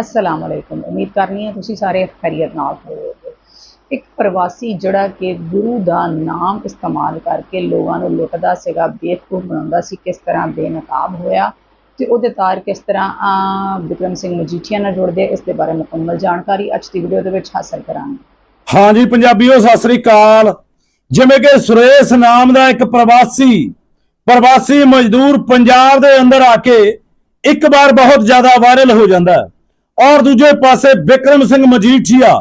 ਅਸਲਾਮ ਅਲੈਕੁਮ, ਉਮੀਦ ਕਰਨੀ ਹੈ ਤੁਸੀਂ ਸਾਰੇ ਖੈਰੀਅਤ ਨਾਲ ਹੋਵੋਗੇ। ਇੱਕ ਪ੍ਰਵਾਸੀ ਜਿਹੜਾ ਕਿ ਗੁਰੂ ਦਾ ਨਾਮ ਇਸਤੇਮਾਲ ਕਰਕੇ ਲੋਕਾਂ ਨੂੰ ਲੁੱਟਦਾ ਸੀਗਾ, ਬੇਵਕੂਫ ਬਣਾਉਂਦਾ ਸੀ, ਕਿਸ ਤਰ੍ਹਾਂ ਬੇਨਕਾਬ ਹੋਇਆ ਤੇ ਉਹਦੇ ਤਾਰ ਕਿਸ ਤਰ੍ਹਾਂ ਆ ਵਿਕਰਮ ਸਿੰਘ ਮਜੀਠੀਆ ਨਾਲ ਜੁੜਦੇ, ਇਸ ਦੇ ਬਾਰੇ ਮੁਕੰਮਲ ਜਾਣਕਾਰੀ ਅੱਜ ਦੀ ਵੀਡੀਓ ਦੇ ਵਿੱਚ ਹਾਸਲ ਕਰਾਂਗੇ। ਹਾਂਜੀ ਪੰਜਾਬੀਓ, ਸਤਿ ਸ੍ਰੀ ਅਕਾਲ। ਜਿਵੇਂ ਕਿ ਸੁਰੇਸ਼ ਨਾਮ ਦਾ ਇੱਕ ਪ੍ਰਵਾਸੀ ਪ੍ਰਵਾਸੀ ਮਜ਼ਦੂਰ ਪੰਜਾਬ ਦੇ ਅੰਦਰ ਆ ਕੇ ਇੱਕ ਵਾਰ ਬਹੁਤ ਜ਼ਿਆਦਾ ਵਾਇਰਲ ਹੋ ਜਾਂਦਾ ਹੈ। ਔਰ ਦੂਜੇ ਪਾਸੇ ਵਿਕਰਮ ਸਿੰਘ ਮਜੀਠੀਆ।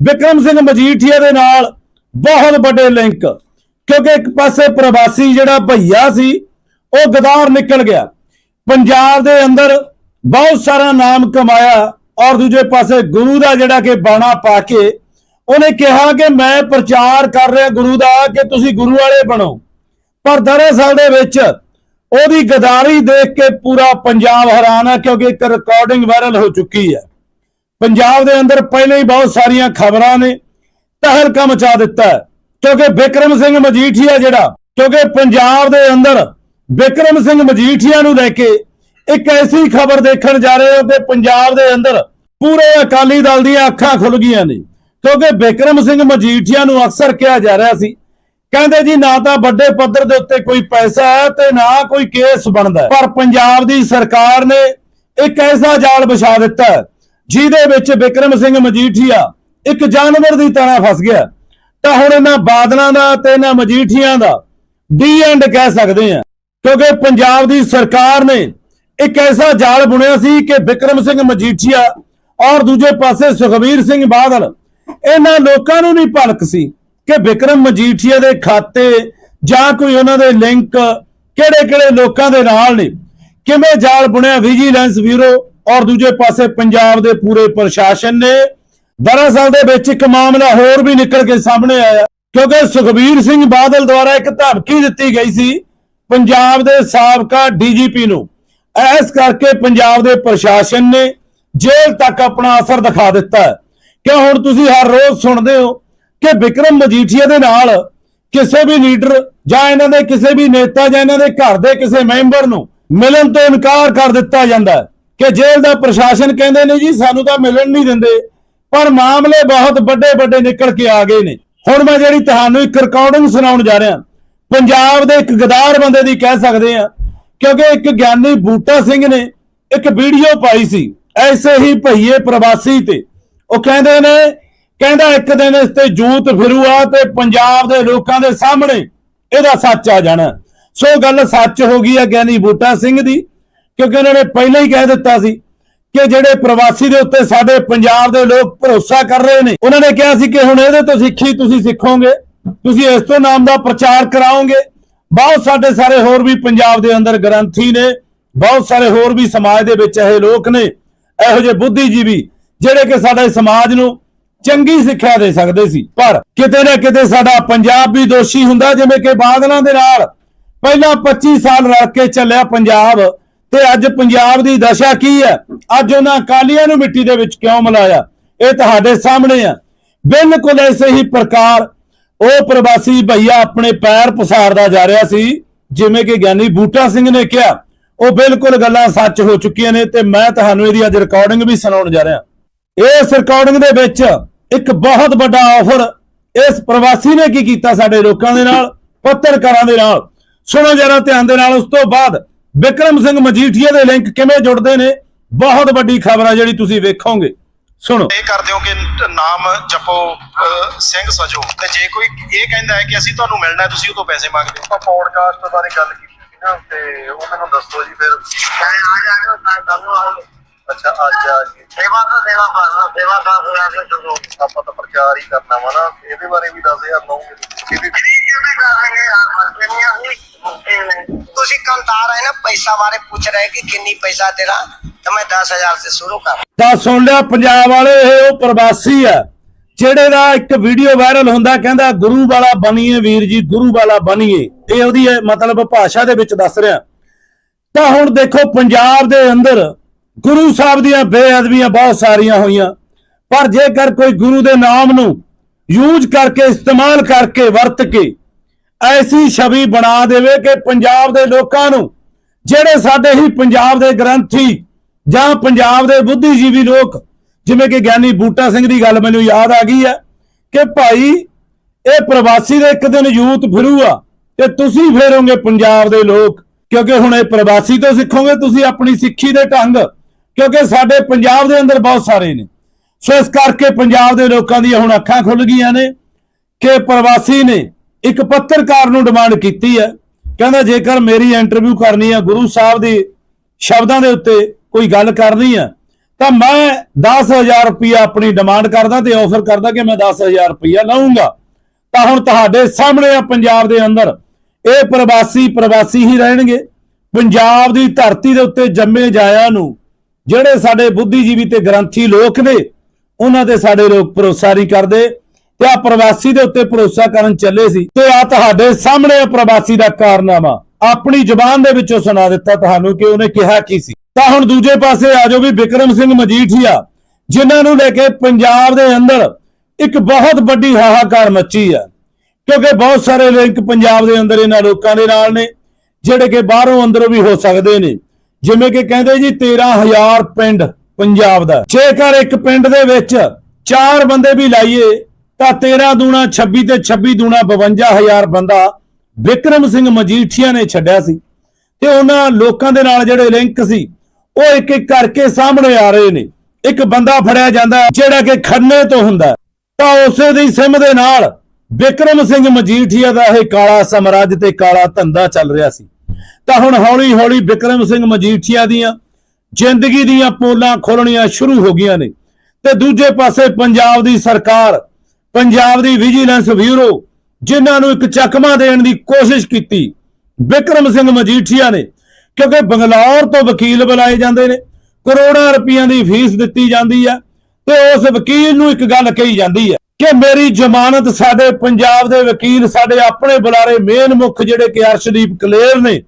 ਵਿਕਰਮ ਸਿੰਘ ਮਜੀਠੀਆ ਦੇ ਨਾਲ ਬਹੁਤ ਵੱਡੇ ਲਿੰਕ ਕਿਉਂਕਿ ਇੱਕ ਪਾਸੇ ਪ੍ਰਵਾਸੀ ਜਿਹੜਾ ਭਈਆ ਸੀ, ਉਹ ਗਦਾਰ ਨਿਕਲ ਗਿਆ। ਪੰਜਾਬ ਦੇ ਅੰਦਰ ਬਹੁਤ ਸਾਰਾ ਨਾਮ ਕਮਾਇਆ ਔਰ ਦੂਜੇ ਪਾਸੇ ਗੁਰੂ ਦਾ ਜਿਹੜਾ ਕਿ ਬਾਣਾ ਪਾ ਕੇ ਉਹਨੇ ਕਿਹਾ ਕਿ ਮੈਂ ਪ੍ਰਚਾਰ ਕਰ ਰਿਹਾ ਗੁਰੂ ਦਾ ਕਿ ਤੁਸੀਂ ਗੁਰੂ ਵਾਲੇ ਬਣੋ। ਪਰ ਦਰਅਸਲ ਦੇ ਵਿੱਚ ਉਹਦੀ ਗਦਾਰੀ ਦੇਖ ਕੇ ਪੂਰਾ ਪੰਜਾਬ ਹੈਰਾਨ ਹੈ ਕਿਉਂਕਿ ਇੱਕ ਰਿਕਾਰਡਿੰਗ ਵਾਇਰਲ ਹੋ ਚੁੱਕੀ ਹੈ। ਪੰਜਾਬ ਦੇ ਅੰਦਰ ਪਹਿਲਾਂ ਹੀ ਬਹੁਤ ਸਾਰੀਆਂ ਖਬਰਾਂ ਨੇ ਤਹਿਲਕਾ ਮਚਾ ਦਿੱਤਾ ਹੈ। ਕਿਉਂਕਿ ਵਿਕਰਮ ਸਿੰਘ ਮਜੀਠੀਆ ਜਿਹੜਾ, ਕਿਉਂਕਿ ਪੰਜਾਬ ਦੇ ਅੰਦਰ ਵਿਕਰਮ ਸਿੰਘ ਮਜੀਠੀਆ ਨੂੰ ਲੈ ਕੇ ਇੱਕ ਐਸੀ ਖਬਰ ਦੇਖਣ ਜਾ ਰਹੇ ਹੋ ਕਿ ਪੰਜਾਬ ਦੇ ਅੰਦਰ ਪੂਰੇ ਅਕਾਲੀ ਦਲ ਦੀਆਂ ਅੱਖਾਂ ਖੁੱਲ ਗਈਆਂ ਨੇ। ਕਿਉਂਕਿ ਵਿਕਰਮ ਸਿੰਘ ਮਜੀਠੀਆ ਨੂੰ ਅਕਸਰ ਕਿਹਾ ਜਾ ਰਿਹਾ ਸੀ ਕਹਿੰਦੇ ਜੀ ਨਾ ਤਾਂ ਵੱਡੇ ਪੱਧਰ ਦੇ ਉੱਤੇ ਕੋਈ ਪੈਸਾ ਹੈ ਤੇ ਨਾ ਕੋਈ ਕੇਸ ਬਣਦਾ ਪਰ ਪੰਜਾਬ ਦੀ ਸਰਕਾਰ ਨੇ ਇੱਕ ਐਸਾ ਜਾਲ ਵਿਛਾ ਦਿੱਤਾ ਜਿਹਦੇ ਵਿੱਚ ਵਿਕਰਮ ਸਿੰਘ ਮਜੀਠੀਆ ਇੱਕ ਜਾਨਵਰ ਦੀ ਤਰ੍ਹਾਂ ਫਸ ਗਿਆ। ਤਾਂ ਹੁਣ ਇਹਨਾਂ ਬਾਦਲਾਂ ਦਾ ਤੇ ਇਹਨਾਂ ਮਜੀਠੀਆਂ ਦਾ ਡੀ ਐਂਡ ਕਹਿ ਸਕਦੇ ਆ ਕਿਉਂਕਿ ਪੰਜਾਬ ਦੀ ਸਰਕਾਰ ਨੇ ਇੱਕ ਐਸਾ ਜਾਲ ਬੁਣਿਆ ਸੀ ਕਿ ਵਿਕਰਮ ਸਿੰਘ ਮਜੀਠੀਆ ਔਰ ਦੂਜੇ ਪਾਸੇ ਸੁਖਬੀਰ ਸਿੰਘ ਬਾਦਲ, ਇਹਨਾਂ ਲੋਕਾਂ ਨੂੰ ਨਹੀਂ ਭਲਕ ਸੀ। ਕਿ ਵਿਕਰਮ ਮਜੀਠੀਆ ਦੇ ਖਾਤੇ ਜਾਂ ਕੋਈ ਉਹਨਾਂ ਦੇ ਲਿੰਕ ਕਿਹੜੇ ਕਿਹੜੇ ਲੋਕਾਂ ਦੇ ਨਾਲ ਨੇ? ਕਿਵੇਂ ਜਾਲ ਬੁਣਿਆ ਵਿਜੀਲੈਂਸ ਬਿਊਰੋ ਔਰ ਦੂਜੇ ਪਾਸੇ ਪੰਜਾਬ ਦੇ ਪੂਰੇ ਪ੍ਰਸ਼ਾਸਨ ਨੇ? ਦਰਅਸਲ ਦੇ ਵਿੱਚ ਇੱਕ ਮਾਮਲਾ ਹੋਰ ਵੀ ਨਿਕਲ ਕੇ ਸਾਹਮਣੇ ਆਇਆ, ਕਿਉਂਕਿ ਸੁਖਬੀਰ ਸਿੰਘ ਬਾਦਲ ਦੁਆਰਾ ਇੱਕ ਧਮਕੀ ਦਿੱਤੀ ਗਈ ਸੀ ਪੰਜਾਬ ਦੇ ਸਾਬਕਾ ਡੀਜੀਪੀ ਨੂੰ। ਇਸ ਕਰਕੇ ਪੰਜਾਬ ਦੇ ਪ੍ਰਸ਼ਾਸਨ ਨੇ ਜੇਲ੍ਹ ਤੱਕ ਆਪਣਾ ਅਸਰ ਦਿਖਾ ਦਿੱਤਾ। ਕਿ ਹੁਣ ਤੁਸੀਂ ਹਰ ਰੋਜ਼ ਸੁਣਦੇ ਹੋ ਕਿ ਵਿਕਰਮ ਮਜੀਠੀਆ ਦੇ ਨਾਲ ਕਿਸੇ ਵੀ ਲੀਡਰ ਜਾਂ ਇਹਨਾਂ ਦੇ ਕਿਸੇ ਵੀ ਨੇਤਾ ਜਾਂ ਇਹਨਾਂ ਦੇ ਘਰ ਦੇ ਕਿਸੇ ਮੈਂਬਰ ਨੂੰ ਮਿਲਣ ਤੋਂ ਇਨਕਾਰ ਕਰ ਦਿੱਤਾ ਜਾਂਦਾ ਕਿ ਜੇਲ੍ਹ ਦਾ ਪ੍ਰਸ਼ਾਸਨ ਕਹਿੰਦੇ ਨੇ ਜੀ, ਸਾਨੂੰ ਤਾਂ ਮਿਲਣ ਨਹੀਂ ਦਿੰਦੇ, ਪਰ ਮਾਮਲੇ ਬਹੁਤ ਵੱਡੇ ਵੱਡੇ ਨਿਕਲ ਕੇ ਆ ਗਏ ਨੇ। ਹੁਣ ਮੈਂ ਜਿਹੜੀ ਤੁਹਾਨੂੰ ਇੱਕ ਰਿਕਾਰਡਿੰਗ ਸੁਣਾਉਣ ਜਾ ਰਿਹਾ, ਪੰਜਾਬ ਦੇ ਇੱਕ ਗਦਾਰ ਬੰਦੇ ਦੀ ਕਹਿ ਸਕਦੇ ਆ ਕਿਉਂਕਿ ਇੱਕ ਗਿਆਨੀ ਬੂਟਾ ਸਿੰਘ ਨੇ ਇੱਕ ਵੀਡੀਓ ਪਾਈ ਸੀ, ਐਸੇ ਹੀ ਭਈਏ ਪ੍ਰਵਾਸੀ ਤੇ। ਉਹ ਕਹਿੰਦੇ ਨੇ ਕਹਿੰਦਾ ਇੱਕ ਦਿਨ ਇਸ ਤੇ ਜੂਤ ਫਿਰੂਆ ਤੇ ਪੰਜਾਬ ਦੇ ਲੋਕਾਂ ਦੇ ਸਾਹਮਣੇ ਇਹਦਾ ਸੱਚ ਆ ਜਾਣਾ। ਸੋ ਗੱਲ ਸੱਚ ਹੋ ਗਈ ਹੈ ਗਿਆਨੀ ਬੂਟਾ ਸਿੰਘ ਦੀ, ਕਿਉਂਕਿ ਉਹਨਾਂ ਨੇ ਪਹਿਲਾਂ ਹੀ ਕਹਿ ਦਿੱਤਾ ਸੀ ਕਿ ਜਿਹੜੇ ਪ੍ਰਵਾਸੀ ਦੇ ਉੱਤੇ ਸਾਡੇ ਪੰਜਾਬ ਦੇ ਲੋਕ ਭਰੋਸਾ ਕਰ ਰਹੇ ਨੇ, ਉਹਨਾਂ ਨੇ ਕਿਹਾ ਸੀ ਕਿ ਹੁਣ ਇਹਦੇ ਤੋਂ ਸਿੱਖੀ ਤੁਸੀਂ ਸਿੱਖੋਗੇ, ਤੁਸੀਂ ਇਸ ਤੋਂ ਨਾਮ ਦਾ ਪ੍ਰਚਾਰ ਕਰਾਓਗੇ। ਬਹੁਤ ਸਾਡੇ ਸਾਰੇ ਹੋਰ ਵੀ ਪੰਜਾਬ ਦੇ ਅੰਦਰ ਗ੍ਰੰਥੀ ਨੇ, ਬਹੁਤ ਸਾਰੇ ਹੋਰ ਵੀ ਸਮਾਜ ਦੇ ਵਿੱਚ ਇਹ ਲੋਕ ਨੇ, ਇਹੋ ਜਿਹੇ ਬੁੱਧੀਜੀਵੀ ਜਿਹੜੇ ਕਿ ਸਾਡੇ ਸਮਾਜ ਨੂੰ ਚੰਗੀ ਸਿੱਖਿਆ ਦੇ ਸਕਦੇ ਸੀ। ਪਰ ਕਿਤੇ ਨਾ ਕਿਤੇ ਸਾਡਾ ਪੰਜਾਬ ਵੀ ਦੋਸ਼ੀ ਹੁੰਦਾ, ਜਿਵੇਂ ਕਿ ਬਾਦਲਾਂ ਦੇ ਨਾਲ ਪਹਿਲਾਂ 25 ਸਾਲ ਰਲ ਕੇ ਚੱਲਿਆ ਪੰਜਾਬ ਤੇ ਅੱਜ ਪੰਜਾਬ ਦੀ ਦਸ਼ਾ ਕੀ ਹੈ? ਅੱਜ ਉਹਨਾਂ ਅਕਾਲੀਆਂ ਨੂੰ ਮਿੱਟੀ ਦੇ ਵਿੱਚ ਕਿਉਂ ਮਿਲਾਇਆ? ਇਹ ਤੁਹਾਡੇ ਸਾਹਮਣੇ ਆ। ਬਿਲਕੁਲ ਐਸੇ ਹੀ ਪ੍ਰਕਾਰ ਉਹ ਪ੍ਰਵਾਸੀ ਭਈਆ ਆਪਣੇ ਪੈਰ ਪਸਾਰਦਾ ਜਾ ਰਿਹਾ ਸੀ, ਜਿਵੇਂ ਕਿ ਗਿਆਨੀ ਬੂਟਾ ਸਿੰਘ ਨੇ ਕਿਹਾ। ਉਹ ਬਿਲਕੁਲ ਗੱਲਾਂ ਸੱਚ ਹੋ ਚੁੱਕੀਆਂ ਨੇ ਤੇ ਮੈਂ ਤੁਹਾਨੂੰ ਇਹਦੀ ਅੱਜ ਰਿਕਾਰਡਿੰਗ ਵੀ ਸੁਣਾਉਣ ਜਾ ਰਿਹਾ। ਇਸ ਰਿਕਾਰਡਿੰਗ ਦੇ ਵਿੱਚ ਇੱਕ ਬਹੁਤ ਵੱਡਾ ਆਫਰ ਇਸ ਪ੍ਰਵਾਸੀ ਨੇ ਕੀ ਕੀਤਾ ਸਾਡੇ ਲੋਕਾਂ ਦੇ ਨਾਲ ਪੱਤਰਕਾਰਾਂ ਦੇ ਨਾਲ। ਸੁਣੋ ਜਰਾ ਧਿਆਨ ਦੇ ਨਾਲ ਉਸ ਤੋਂ ਬਾਅਦ ਵਿਕਰਮ ਸਿੰਘ ਮਜੀਠੀਆ ਦੇ ਲਿੰਕ ਕਿਵੇਂ ਜੁੜਦੇ ਨੇ ਬਹੁਤ ਵੱਡੀ ਖਬਰ ਆ ਜਿਹੜੀ ਤੁਸੀਂ ਵੇਖੋਗੇ। ਸੁਣੋ। ਇਹ ਕਰ ਦਿਓ ਕਿ ਨਾਮ ਜਪੋ ਸਿੰਘ ਸਜੋ। ਤੇ ਜੇ ਕੋਈ ਇਹ ਕਹਿੰਦਾ ਹੈ ਕਿ ਅਸੀਂ ਤੁਹਾਨੂੰ ਮਿਲਣਾ ਹੈ ਤੁਸੀਂ ਉਹ ਤੋਂ ਪੈਸੇ ਮੰਗਦੇ ਹੋ। ਪੋਡਕਾਸਟ ਬਾਰੇ ਗੱਲ ਕੀਤੀ ਸੀ ਨਾ ਤੇ ਉਹ ਮੈਨੂੰ ਦੱਸੋ ਜੀ ਫਿਰ ਮੈਂ ਆ ਜਾਗਾ ਤੁਹਾਨੂੰ ਆ ਅੱਛਾ ਅੱਜ ਆ ਜੀ ਸੇਵਾ ਤੋਂ ਸੇਵਾ ਕਰਨਾ ਸੇਵਾ ਦਾ ਹੋਇਆ ਸੀ ਜਦੋਂ ਆਪਾਂ ਤਾਂ ਪ੍ਰਚਾਰ ਹੀ ਸੁਣ ਲਿਆ ਪੰਜਾਬ ਵਾਲੇ ਇਹ ਉਹ ਪ੍ਰਵਾਸੀ ਆ ਜਿਹੜੇ ਦਾ ਇੱਕ ਵੀਡੀਓ ਵਾਇਰਲ ਹੁੰਦਾ ਕਹਿੰਦਾ ਗੁਰੂ ਵਾਲਾ ਬਣੀਏ ਵੀਰ ਜੀ ਗੁਰੂ ਵਾਲਾ ਬਣੀਏ। ਮਤਲਬ ਭਾਸ਼ਾ ਦੇ ਵਿੱਚ ਦੱਸ ਰਿਹਾ। ਤਾਂ ਹੁਣ ਦੇਖੋ ਪੰਜਾਬ ਦੇ ਅੰਦਰ ਗੁਰੂ ਸਾਹਿਬ ਦੀਆਂ ਬੇਅਦਬੀਆਂ ਬਹੁਤ ਸਾਰੀਆਂ ਹੋਈਆਂ। ਪਰ ਜੇਕਰ ਕੋਈ ਗੁਰੂ ਦੇ ਨਾਮ ਨੂੰ ਯੂਜ਼ ਕਰਕੇ, ਇਸਤੇਮਾਲ ਕਰਕੇ ਵਰਤ ਕੇ ਐਸੀ ਛਵੀ ਬਣਾ ਦੇਵੇ ਕਿ ਪੰਜਾਬ ਦੇ ਲੋਕਾਂ ਨੂੰ, ਜਿਹੜੇ ਸਾਡੇ ਹੀ ਪੰਜਾਬ ਦੇ ਗ੍ਰੰਥੀ ਜਾਂ ਪੰਜਾਬ ਦੇ ਬੁੱਧੀਜੀਵੀ ਲੋਕ, ਜਿਵੇਂ ਕਿ ਗਿਆਨੀ ਬੂਟਾ ਸਿੰਘ ਦੀ ਗੱਲ ਮੈਨੂੰ ਯਾਦ ਆ ਗਈ ਹੈ ਕਿ ਭਾਈ, ਇਹ ਪ੍ਰਵਾਸੀ ਦੇ ਇੱਕ ਦਿਨ ਯੂਥ ਫਿਰੂਗਾ ਤੇ ਤੁਸੀਂ ਫੇਰੋਗੇ ਪੰਜਾਬ ਦੇ ਲੋਕ, ਕਿਉਂਕਿ ਹੁਣ ਇਹ ਪ੍ਰਵਾਸੀ ਤੋਂ ਸਿੱਖੋਗੇ, ਤੁਸੀਂ ਆਪਣੀ ਸਿੱਖੀ ਦੇ ਢੰਗ ਕਿਉਂਕਿ ਸਾਡੇ ਪੰਜਾਬ ਦੇ ਅੰਦਰ ਬਹੁਤ ਸਾਰੇ ਨੇ। ਸੋ ਇਸ ਕਰਕੇ ਪੰਜਾਬ ਦੇ ਲੋਕਾਂ ਦੀਆਂ ਹੁਣ ਅੱਖਾਂ ਖੁੱਲ ਗਈਆਂ ਨੇ ਕਿ ਪ੍ਰਵਾਸੀ ਨੇ ਇੱਕ ਪੱਤਰਕਾਰ ਨੂੰ ਡਿਮਾਂਡ ਕੀਤੀ ਹੈ। ਕਹਿੰਦਾ, ਜੇਕਰ ਮੇਰੀ ਇੰਟਰਵਿਊ ਕਰਨੀ ਹੈ, ਗੁਰੂ ਸਾਹਿਬ ਦੇ ਸ਼ਬਦਾਂ ਦੇ ਉੱਤੇ ਕੋਈ ਗੱਲ ਕਰਨੀ ਹੈ, ਤਾਂ ਮੈਂ 10000 ਰੁਪਇਆ ਆਪਣੀ ਡਿਮਾਂਡ ਕਰਦਾ ਤੇ ਆਫਰ ਕਰਦਾ ਕਿ ਮੈਂ 10000 ਰੁਪਇਆ ਲਵਾਂਗਾ ਤਾਂ ਹੁਣ ਤੁਹਾਡੇ ਸਾਹਮਣੇ ਆ ਪੰਜਾਬ ਦੇ ਅੰਦਰ। ਇਹ ਪ੍ਰਵਾਸੀ ਪ੍ਰਵਾਸੀ ਹੀ ਰਹਿਣਗੇ। ਪੰਜਾਬ ਦੀ ਧਰਤੀ ਦੇ ਉੱਤੇ ਜੰਮੇ ਜਾਇਆ ਨੂੰ ਜਿਹੜੇ ਸਾਡੇ ਬੁੱਧੀਜੀਵੀ ਤੇ ਗ੍ਰੰਥੀ ਲੋਕ ਨੇ, ਉਹਨਾਂ ਤੇ ਸਾਡੇ ਲੋਕ ਭਰੋਸਾ ਨਹੀਂ ਕਰਦੇ ਤੇ ਆ ਪ੍ਰਵਾਸੀ ਦੇ ਉੱਤੇ ਭਰੋਸਾ ਕਰਨ ਚੱਲੇ ਸੀ ਤੇ ਆ ਤੁਹਾਡੇ ਸਾਹਮਣੇ ਪ੍ਰਵਾਸੀ ਦਾ ਕਾਰਨਾਮਾ ਆਪਣੀ ਜ਼ੁਬਾਨ ਦੇ ਵਿੱਚੋਂ ਸੁਣਾ ਦਿੱਤਾ ਤੁਹਾਨੂੰ ਕਿ ਉਹਨੇ ਕਿਹਾ ਕੀ ਸੀ। ਤਾਂ ਹੁਣ ਦੂਜੇ ਪਾਸੇ ਆ ਜਾਓ ਵੀ ਵਿਕਰਮ ਸਿੰਘ ਮਜੀਠੀਆ ਜਿਨ੍ਹਾਂ ਨੂੰ ਲੈ ਕੇ ਪੰਜਾਬ ਦੇ ਅੰਦਰ ਇੱਕ ਬਹੁਤ ਵੱਡੀ ਹਾਹਾਕਾਰ ਮੱਚੀ ਆ, ਕਿਉਂਕਿ ਬਹੁਤ ਸਾਰੇ ਲਿੰਕ ਪੰਜਾਬ ਦੇ ਅੰਦਰ ਇਹਨਾਂ ਲੋਕਾਂ ਦੇ ਨਾਲ ਨੇ, ਜਿਹੜੇ ਕਿ ਬਾਹਰੋਂ ਅੰਦਰੋਂ ਵੀ ਹੋ ਸਕਦੇ ਨੇ। ਜਿਵੇਂ ਕਿ ਕਹਿੰਦੇ ਜੀ 13000 ਪਿੰਡ ਪੰਜਾਬ ਦਾ। ਜੇਕਰ ਇੱਕ ਪਿੰਡ ਦੇ ਵਿੱਚ ਚਾਰ ਬੰਦੇ ਵੀ ਲਾਈਏ, ਤਾਂ 13 ਦੂਣਾ 26 ਤੇ 26 ਦੂਣਾ 52000 ਬੰਦਾ ਵਿਕਰਮ ਸਿੰਘ ਮਜੀਠੀਆ ਨੇ ਛੱਡਿਆ ਸੀ। ਤੇ ਉਹਨਾਂ ਲੋਕਾਂ ਦੇ ਨਾਲ ਜਿਹੜੇ ਲਿੰਕ ਸੀ, ਉਹ ਇੱਕ ਇੱਕ ਕਰਕੇ ਸਾਹਮਣੇ ਆ ਰਹੇ ਨੇ। ਇੱਕ ਬੰਦਾ ਫੜਿਆ ਜਾਂਦਾ ਜਿਹੜਾ ਕਿ ਖੰਨੇ ਤੋਂ ਹੁੰਦਾ ਤਾਂ ਉਸੇ ਦੀ ਸਿਮ ਦੇ ਨਾਲ ਵਿਕਰਮ ਸਿੰਘ ਮਜੀਠੀਆ ਦਾ ਇਹ ਕਾਲਾ ਸਮਰਾਜ ਤੇ ਕਾਲਾ ਧੰਦਾ ਚੱਲ ਰਿਹਾ ਸੀ। ਤਾਂ ਹੁਣ ਹੌਲੀ ਹੌਲੀ ਵਿਕਰਮ ਸਿੰਘ ਮਜੀਠੀਆ ਦੀਆਂ ਜ਼ਿੰਦਗੀ ਦੀਆਂ ਪੋਲਾਂ ਖੋਲਣੀਆਂ ਸ਼ੁਰੂ ਹੋ ਗਈਆਂ ਨੇ। ਤੇ ਦੂਜੇ ਪਾਸੇ ਪੰਜਾਬ ਦੀ ਸਰਕਾਰ, ਪੰਜਾਬ ਦੀ ਵਿਜੀਲੈਂਸ ਬਿਊਰੋ ਜਿਨ੍ਹਾਂ ਨੂੰ ਇੱਕ ਚੱਕਮਾ ਦੇਣ ਦੀ ਕੋਸ਼ਿਸ਼ ਕੀਤੀ, ਵਿਕਰਮ ਸਿੰਘ ਮਜੀਠੀਆ ਨੇ, ਕਿਉਂਕਿ ਬੰਗਲੌਰ ਤੋਂ ਵਕੀਲ ਬੁਲਾਏ ਜਾਂਦੇ ਨੇ, ਕਰੋੜਾਂ ਰੁਪਈਆਂ ਦੀ ਫੀਸ ਦਿੱਤੀ ਜਾਂਦੀ ਹੈ ਤੇ ਉਸ ਵਕੀਲ ਨੂੰ ਇੱਕ ਗੱਲ ਕਹੀ ਜਾਂਦੀ ਹੈ ਕਿ ਮੇਰੀ ਜ਼ਮਾਨਤ ਸਾਡੇ ਪੰਜਾਬ ਦੇ ਵਕੀਲ, ਸਾਡੇ ਆਪਣੇ ਬੁਲਾਰੇ ਮੇਨ ਮੁੱਖ ਜਿਹੜੇ ਕਿ ਅਰਸ਼ਦੀਪ ਕਲੇਰ ਨੇ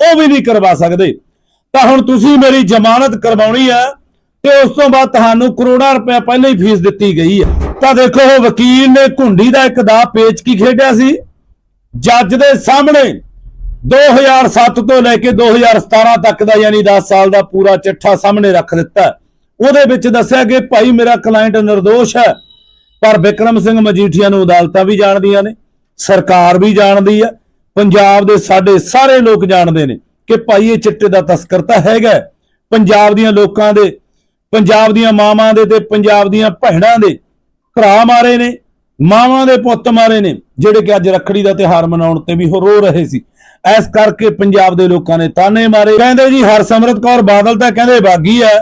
ਉਹ ਵੀ ਨਹੀਂ ਕਰਵਾ ਸਕਦੇ। ਤਾਂ ਹੁਣ ਤੁਸੀਂ ਮੇਰੀ ਜ਼ਮਾਨਤ ਕਰਵਾਉਣੀ ਹੈ ਤੇ ਉਸ ਤੋਂ ਬਾਅਦ ਤੁਹਾਨੂੰ ਕਰੋੜਾਂ ਰੁਪਏ ਪਹਿਲਾਂ ਹੀ ਫੀਸ ਦਿੱਤੀ ਗਈ ਹੈ। ਤਾਂ ਦੇਖੋ ਉਹ ਵਕੀਲ ਨੇ ਘੁੰਡੀ ਦਾ ਇੱਕ ਦਾ ਪੇਚ ਕੀ ਖੇਡਿਆ ਸੀ? ਜੱਜ ਦੇ ਸਾਹਮਣੇ 2007 ਤੋਂ ਲੈ ਕੇ 2017 ਤੱਕ ਦਾ ਯਾਨੀ 10 ਸਾਲ ਦਾ ਪੂਰਾ ਚਿੱਠਾ ਸਾਹਮਣੇ ਰੱਖ ਦਿੱਤਾ ਉਹਦੇ ਵਿੱਚ ਦੱਸਿਆ ਕਿ ਭਾਈ ਮੇਰਾ ਕਲਾਇੰਟ નિર્ਦੋਸ਼ ਹੈ, ਪਰ ਵਿਕਰਮ ਸਿੰਘ ਮਜੀਠੀਆ ਨੂੰ ਅਦਾਲਤਾਂ ਵੀ ਜਾਣਦੀਆਂ ਨੇ, ਸਰਕਾਰ ਵੀ ਜਾਣਦੀ ਹੈ। ਪੰਜਾਬ ਦੇ ਸਾਡੇ ਸਾਰੇ ਲੋਕ ਜਾਣਦੇ ਨੇ ਕਿ ਭਾਈ ਇਹ ਚਿੱਟੇ ਦਾ ਤਸਕਰ ਤਾਂ ਹੈਗਾ ਪੰਜਾਬ ਦੀਆਂ ਲੋਕਾਂ ਦੇ, ਪੰਜਾਬ ਦੀਆਂ ਮਾਵਾਂ ਦੇ ਤੇ ਪੰਜਾਬ ਦੀਆਂ ਭੈਣਾਂ ਦੇ ਭਰਾ ਮਾਰੇ ਨੇ, ਮਾਵਾਂ ਦੇ ਪੁੱਤ ਮਾਰੇ ਨੇ, ਜਿਹੜੇ ਕਿ ਅੱਜ ਰੱਖੜੀ ਦਾ ਤਿਹਾਰ ਮਨਾਉਣ ਤੇ ਵੀ ਉਹ ਰੋ ਰਹੇ ਸੀ। ਇਸ ਕਰਕੇ ਪੰਜਾਬ ਦੇ ਲੋਕਾਂ ਨੇ ਤਾਨੇ ਮਾਰੇ। ਕਹਿੰਦੇ ਜੀ ਹਰਸਿਮਰਤ ਕੌਰ ਬਾਦਲ ਤਾਂ ਕਹਿੰਦੇ ਬਾਗੀ ਹੈ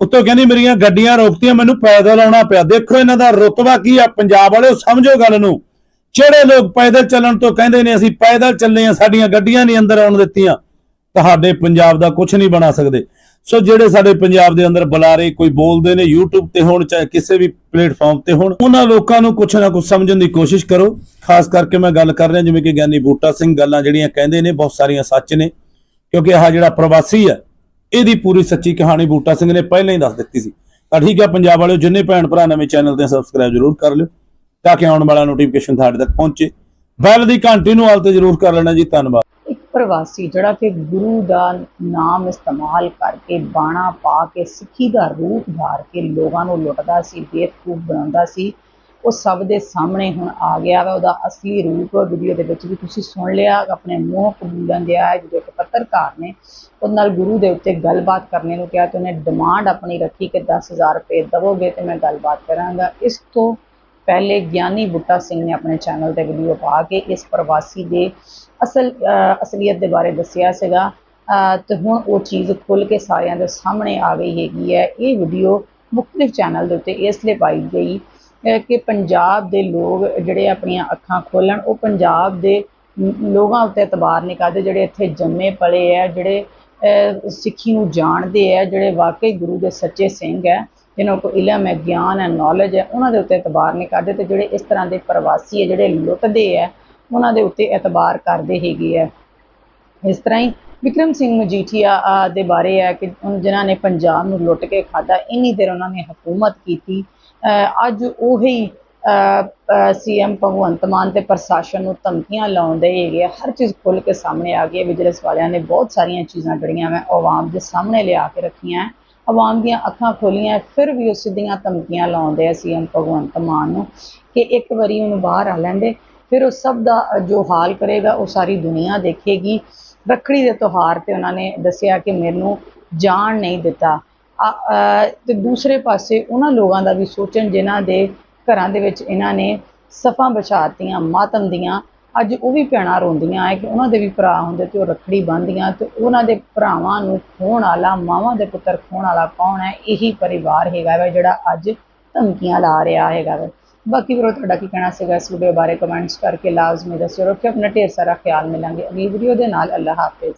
ਉੱਤੋਂ ਕਹਿੰਦੀ ਮੇਰੀਆਂ ਗੱਡੀਆਂ ਰੋਕਤੀਆਂ, ਮੈਨੂੰ ਪੈਦਲ ਆਉਣਾ ਪਿਆ। ਦੇਖੋ ਇਹਨਾਂ ਦਾ ਰੁਤਬਾ ਕੀ ਆ, ਪੰਜਾਬ ਵਾਲਿਓ ਸਮਝੋ ਗੱਲ ਨੂੰ। ਜਿਹੜੇ ਲੋਕ ਪੈਦਲ ਚੱਲਣ ਤੋਂ ਕਹਿੰਦੇ ਨੇ, ਅਸੀਂ ਪੈਦਲ ਚੱਲੇ ਆ ਸਾਡੀਆਂ ਗੱਡੀਆਂ ਨਹੀਂ ਅੰਦਰ ਆਉਣ ਦਿੱਤੀਆਂ, ਤੁਹਾਡੇ ਪੰਜਾਬ ਦਾ ਕੁਝ ਨਹੀਂ ਬਣਾ ਸਕਦੇ। ਸੋ ਜਿਹੜੇ ਸਾਡੇ ਪੰਜਾਬ ਦੇ ਅੰਦਰ ਬੁਲਾਰੇ ਕੋਈ ਬੋਲਦੇ ਨੇ, YouTube ਤੇ ਹੋਣ, ਚਾਹੇ ਕਿਸੇ ਵੀ ਪਲੇਟਫਾਰਮ ਤੇ ਹੋਣ, ਉਹਨਾਂ ਲੋਕਾਂ ਨੂੰ ਕੁਝ ਨਾ ਕੁਝ ਸਮਝਣ ਦੀ ਕੋਸ਼ਿਸ਼ ਕਰੋ। ਖਾਸ ਕਰਕੇ ਮੈਂ ਗੱਲ ਕਰ ਰਿਹਾ, ਜਿਵੇਂ ਕਿ ਗਿਆਨੀ ਬੂਟਾ ਸਿੰਘ ਗੱਲਾਂ ਜਿਹੜੀਆਂ ਕਹਿੰਦੇ ਨੇ, ਬਹੁਤ ਸਾਰੀਆਂ ਸੱਚ ਨੇ, ਕਿਉਂਕਿ ਆਹ ਜਿਹੜਾ ਪ੍ਰਵਾਸੀ ਹੈ, ਇਹਦੀ ਪੂਰੀ ਸੱਚੀ ਕਹਾਣੀ ਬੂਟਾ ਸਿੰਘ ਨੇ ਪਹਿਲਾਂ ਹੀ ਦੱਸ ਦਿੱਤੀ ਸੀ। ਤਾਂ ਠੀਕ ਹੈ, ਪੰਜਾਬ ਵਾਲਿਓ, ਜਿੰਨੇ ਭੈਣ ਭਰਾ ਨਵੇਂ ਚੈਨਲ ਤੇ ਸਬਸਕ੍ਰਾਈਬ ਜ਼ਰੂਰ ਕਰ ਲਿਓ। ਤਾਂ ਕਿ ਆਉਣ ਵਾਲਾ ਨੋਟੀਫਿਕੇਸ਼ਨ ਤੁਹਾਡੇ ਤੱਕ ਪਹੁੰਚੇ। ਬੈਲ ਦੀ ਘੰਟੀ ਨੂੰ ਹਾਲ ਤੇ ਜ਼ਰੂਰ ਕਰ ਲੈਣਾ ਜੀ, ਧੰਨਵਾਦ। ਇੱਕ ਪ੍ਰਵਾਸੀ ਜਿਹੜਾ ਕਿ ਗੁਰੂ ਦਾ ਨਾਮ ਇਸਤੇਮਾਲ ਕਰਕੇ ਬਾਣਾ ਪਾ ਕੇ ਸਿੱਖੀ ਦਾ ਰੂਪ ਧਾਰ ਕੇ ਲੋਕਾਂ ਨੂੰ ਲੁੱਟਦਾ ਸੀ, ਬੇਵਕੂਫ ਬਣਾਉਂਦਾ ਸੀ, ਉਹ ਸਭ ਦੇ ਸਾਹਮਣੇ ਹੁਣ ਆ ਗਿਆ ਵਾ, ਉਹਦਾ ਅਸਲੀ ਰੂਪ ਵੀਡੀਓ ਦੇ ਵਿੱਚ ਵੀ ਤੁਸੀਂ ਸੁਣ ਲਿਆ, ਆਪਣੇ ਮੂੰਹ ਕਬੂਲਣ ਦਿਆ ਹੈ, ਜਦੋਂ ਇੱਕ ਪੱਤਰਕਾਰ ਨੇ ਉਹ ਨਾਲ ਗੁਰੂ ਦੇ ਉੱਤੇ ਗੱਲਬਾਤ ਕਰਨੇ ਨੂੰ ਕਿਹਾ ਤੇ ਉਹਨੇ ਡਿਮਾਂਡ ਆਪਣੀ ਰੱਖੀ ਕਿ 10000 ਰੁਪਏ ਦਵੋਗੇ ਤੇ ਮੈਂ ਗੱਲਬਾਤ ਕਰਾਂਗਾ। ਇਸ ਤੋਂ ਪਹਿਲੇ ਗਿਆਨੀ ਬੁੱਟਾ ਸਿੰਘ ਨੇ ਆਪਣੇ ਚੈਨਲ ਤੇ ਵੀਡੀਓ ਪਾ ਕੇ ਇਸ ਪ੍ਰਵਾਸੀ ਦੇ ਅਸਲ ਅਸਲੀਅਤ ਦੇ ਬਾਰੇ ਦੱਸਿਆ ਸੀਗਾ। ਅਹ, ਤੇ ਹੁਣ ਉਹ ਚੀਜ਼ ਖੁੱਲ ਕੇ ਸਾਰਿਆਂ ਦੇ ਸਾਹਮਣੇ ਆ ਗਈ ਹੈਗੀ ਹੈ। ਇਹ ਵੀਡੀਓ ਮੁਖਤਲਿਫ ਚੈਨਲ ਦੇ ਉੱਤੇ ਇਸ ਲਈ ਪਾਈ ਗਈ ਕਿ ਪੰਜਾਬ ਦੇ ਲੋਕ ਜਿਹੜੇ ਆਪਣੀਆਂ ਅੱਖਾਂ ਖੋਲਣ, ਉਹ ਪੰਜਾਬ ਦੇ ਲੋਕਾਂ ਉੱਤੇ ਇਤਬਾਰ ਨਹੀਂ ਕਰਦੇ, ਜਿਹੜੇ ਇੱਥੇ ਜੰਮੇ ਪਲੇ ਹੈ, ਜਿਹੜੇ ਸਿੱਖੀ ਨੂੰ ਜਾਣਦੇ ਹੈ, ਜਿਹੜੇ ਵਾਕਈ ਗੁਰੂ ਦੇ ਸੱਚੇ ਸਿੰਘ ਹੈ ਜਿਨ੍ਹਾਂ ਕੋਲ ਇਲਮ ਹੈ, ਗਿਆਨ ਹੈ ਨੌਲੇਜ ਹੈ, ਉਹਨਾਂ ਦੇ ਉੱਤੇ ਇਤਬਾਰ ਨਹੀਂ ਕਰਦੇ ਤੇ ਜਿਹੜੇ ਇਸ ਤਰ੍ਹਾਂ ਦੇ ਪ੍ਰਵਾਸੀ ਹੈ, ਜਿਹੜੇ ਲੁੱਟਦੇ ਹੈ, ਉਹਨਾਂ ਦੇ ਉੱਤੇ ਇਤਬਾਰ ਕਰਦੇ ਹੈਗੇ ਹੈ। ਇਸ ਤਰ੍ਹਾਂ ਹੀ ਵਿਕਰਮ ਸਿੰਘ ਮਜੀਠੀਆ ਦੇ ਬਾਰੇ ਹੈ ਕਿ ਉਨ- ਜਿਨ੍ਹਾਂ ਨੇ ਪੰਜਾਬ ਨੂੰ ਲੁੱਟ ਕੇ ਖਾਦਾ ਇੰਨੀ ਦੇਰ ਉਹਨਾਂ ਨੇ ਹਕੂਮਤ ਕੀਤੀ। ਅੱਜ ਉਹੀ ਸੀਐਮ ਭਗਵੰਤ ਮਾਨ ਤੇ ਪ੍ਰਸ਼ਾਸਨ ਨੂੰ ਧਮਕੀਆਂ ਲਾਉਂਦੇ ਹੈਗੇ ਆ। ਹਰ ਚੀਜ਼ ਖੁੱਲ ਕੇ ਸਾਹਮਣੇ ਆ ਗਈ ਹੈ। ਵਿਜੀਲੈਂਸ ਵਾਲਿਆਂ ਨੇ ਬਹੁਤ ਸਾਰੀਆਂ ਚੀਜ਼ਾਂ ਜਿਹੜੀਆਂ ਮੈਂ ਆਵਾਮ ਦੇ ਸਾਹਮਣੇ ਲਿਆ ਕੇ ਰੱਖੀਆਂ। ਆਵਾਮ ਦੀਆਂ ਅੱਖਾਂ ਖੋਲੀਆਂ, ਫਿਰ ਵੀ ਉਹ ਸਿੱਧੀਆਂ ਧਮਕੀਆਂ ਲਾਉਂਦੇ ਆ ਸੀਐਮ ਭਗਵੰਤ ਮਾਨ ਨੂੰ ਕਿ ਇੱਕ ਵਾਰੀ ਉਹਨੂੰ ਬਾਹਰ ਆ ਲੈਂਦੇ, ਫਿਰ ਉਹ ਸਭ ਦਾ ਜੋ ਹਾਲ ਕਰੇਗਾ ਉਹ ਸਾਰੀ ਦੁਨੀਆ ਦੇਖੇਗੀ। ਰੱਖੜੀ ਦੇ ਤਿਉਹਾਰ ਤੇ ਉਹਨਾਂ ਨੇ ਦੱਸਿਆ ਕਿ ਮੈਨੂੰ ਜਾਣ ਨਹੀਂ ਦਿੱਤਾ। ਆ- ਤੇ ਦੂਸਰੇ ਪਾਸੇ ਉਹਨਾਂ ਲੋਕਾਂ ਦਾ ਵੀ ਸੋਚਣ, ਜਿਨ੍ਹਾਂ ਦੇ ਘਰਾਂ ਦੇ ਵਿੱਚ ਇਹਨਾਂ ਨੇ ਸਫਾਂ ਬਚਾਤੀਆਂ ਮਾਤਮ ਦੀਆਂ ਅੱਜ ਉਹ ਵੀ ਭੈਣਾਂ ਰੋਂਦੀਆਂ ਹੈ ਕਿ ਉਹਨਾਂ ਦੇ ਵੀ ਭਰਾ ਹੁੰਦੇ ਤੇ ਉਹ ਰੱਖੜੀ ਬੰਨ੍ਹਦੀਆਂ ਤੇ ਉਹਨਾਂ ਦੇ ਭਰਾਵਾਂ ਨੂੰ ਖੋਣ ਵਾਲਾ, ਮਾਵਾਂ ਦੇ ਪੁੱਤਰ ਖੋਣ ਵਾਲਾ ਕੌਣ ਹੈ ਇਹੀ ਪਰਿਵਾਰ ਹੈਗਾ ਵਾ ਜਿਹੜਾ ਅੱਜ ਧਮਕੀਆਂ ਲਾ ਰਿਹਾ ਹੈਗਾ ਵਾ। ਬਾਕੀ ਵੀਰੋ, ਤੁਹਾਡਾ ਕੀ ਕਹਿਣਾ ਸੀਗਾ ਇਸ ਵੀਡੀਓ ਬਾਰੇ? ਕਮੈਂਟਸ ਕਰਕੇ ਲਾਜ਼ਮੀ ਦੱਸਿਓ। ਰੱਖਿਓ, ਆਪਣਾ ਢੇਰ ਸਾਰਾ ਖਿਆਲ ਮਿਲਾਂਗੇ ਅਗਲੀ ਵੀਡੀਓ ਦੇ ਨਾਲ। ਅੱਲਾਹ ਹਾਫਿਜ਼।